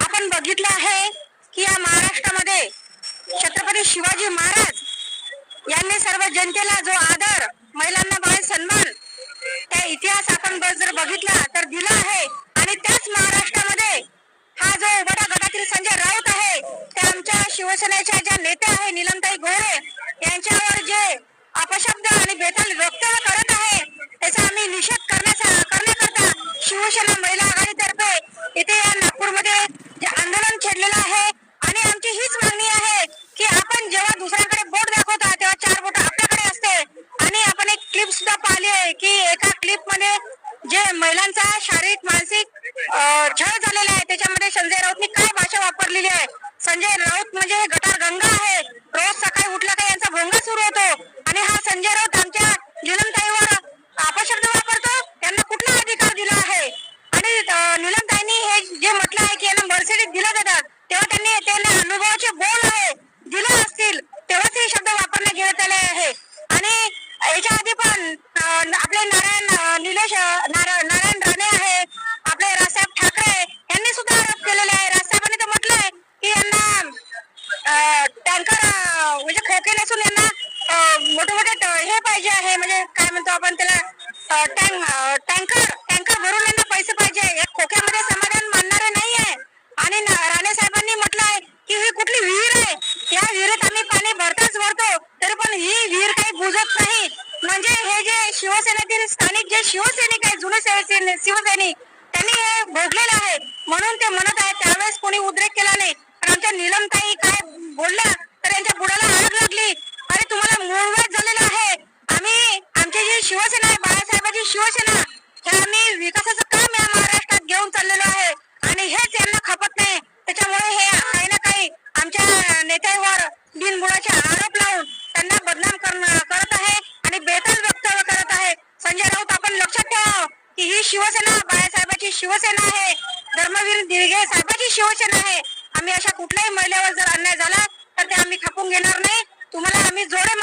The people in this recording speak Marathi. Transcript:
आपण बघितलं आहे की या महाराष्ट्रामध्ये छत्रपती शिवाजी महाराज यांनी सर्व जनतेला जो आदर महिलांना मान सन्मान त्या इतिहास आपण जर बघितला तर दिला आहे. आणि त्याच महाराष्ट्रामध्ये हा जो उबटा गटातील संजय राऊत आहे त्या आमच्या शिवसेनेच्या ज्या नेत्या आहे निलमताई गोरे यांच्यावर जे अपशब्द आणि बेताल महिला इथे या नागपूरमध्ये जे आंदोलन छेडलेलं आहे आणि आमची हीच मागणी आहे की आपण जेव्हा दुसऱ्याकडे बोट दाखवता तेव्हा चार बोट आपल्याकडे असते. आणि आपण एक क्लिप सुद्धा पाहिली आहे की एका क्लिपमध्ये जे महिलांचा शारीरिक मानसिक छळ झालेला आहे त्याच्यामध्ये संजय राऊतनी काय भाषा वापरलेली आहे? संजय राऊत म्हणजे गटार गंगा आहे. रोज सकाळी उठला का यांचा भोंगा सुरू होतो आणि हा संजय राऊत आमच्या निलमताईवर अपशब्द वापरतो त्यांना कुठला अधिकार दिला आहे आणि अं, निलमताईंनी हे जे म्हटलं आहे की यांना मर्सिडीज दिलं जातात तेव्हा त्यांनी त्यांना अनुभवाचे बोल आहे दिले असतील तेव्हाच हे शब्द वापरण्यात घेण्यात आले आहे आणि याच्या आधी पण अं, आपले नारायण अं, निलेश अं, नारा- नारायण राणे आहे आपले राजसाहेब ठाकरे यांनी सुद्धा आरोप केलेले आहे राजसाहेबांनी तर म्हटलंय की यांना टँकर म्हणजे खोके नसून यांना मोठे मोठे हे पाहिजे आहे. म्हणजे काय म्हणतो आपण त्याला टँकर टँकर भरून यांना पैसे पाहिजे या खोक्यामध्ये समाधान मानणारे नाही आहे. आणि राणे साहेबांनी म्हटलं आहे की ही कुठली विहीर आहे? या विहिरीत आम्ही पाणी भरताच भरतो. तरी पण ही विहीर काही बुजत नाही. म्हणजे हे जे शिवसेनेतील स्थानिक जे शिवसैनिक आहे जुने शिवसैनिक शिवसैनिक त्यांनी हे भोगलेलं आहे. म्हणून ते म्हणत आहे त्यावेळेस कोणी उद्रेक केला नाही. पण आमच्या निलमताई काय बोलल्या तर यांच्या बुडाला आग लागली अरे तुम्हाला मूळव्याध झालेलं आहे आम्ही आमची जी शिवसेना आहे शिवसेना हे आम्ही विकासाचं काम या महाराष्ट्रात घेऊन चाललेलो आहे. आणि हेच यांना खपत नाही. त्याच्यामुळे हे काही ना काही आमच्या नेत्यांवर बिनबुडाचे आरोप लावून त्यांना बदनाम करत आहे आणि बेताल वक्तव्य करत आहे. संजय राऊत आपण लक्षात ठेवा की ही शिवसेना बाळासाहेबांची शिवसेना आहे. धर्मवीर दिघे साहेबांची शिवसेना आहे. आम्ही अशा कुठल्याही महिलेवर जर अन्याय झाला तर ते आम्ही खपून घेणार नाही. तुम्हाला आम्ही जोडे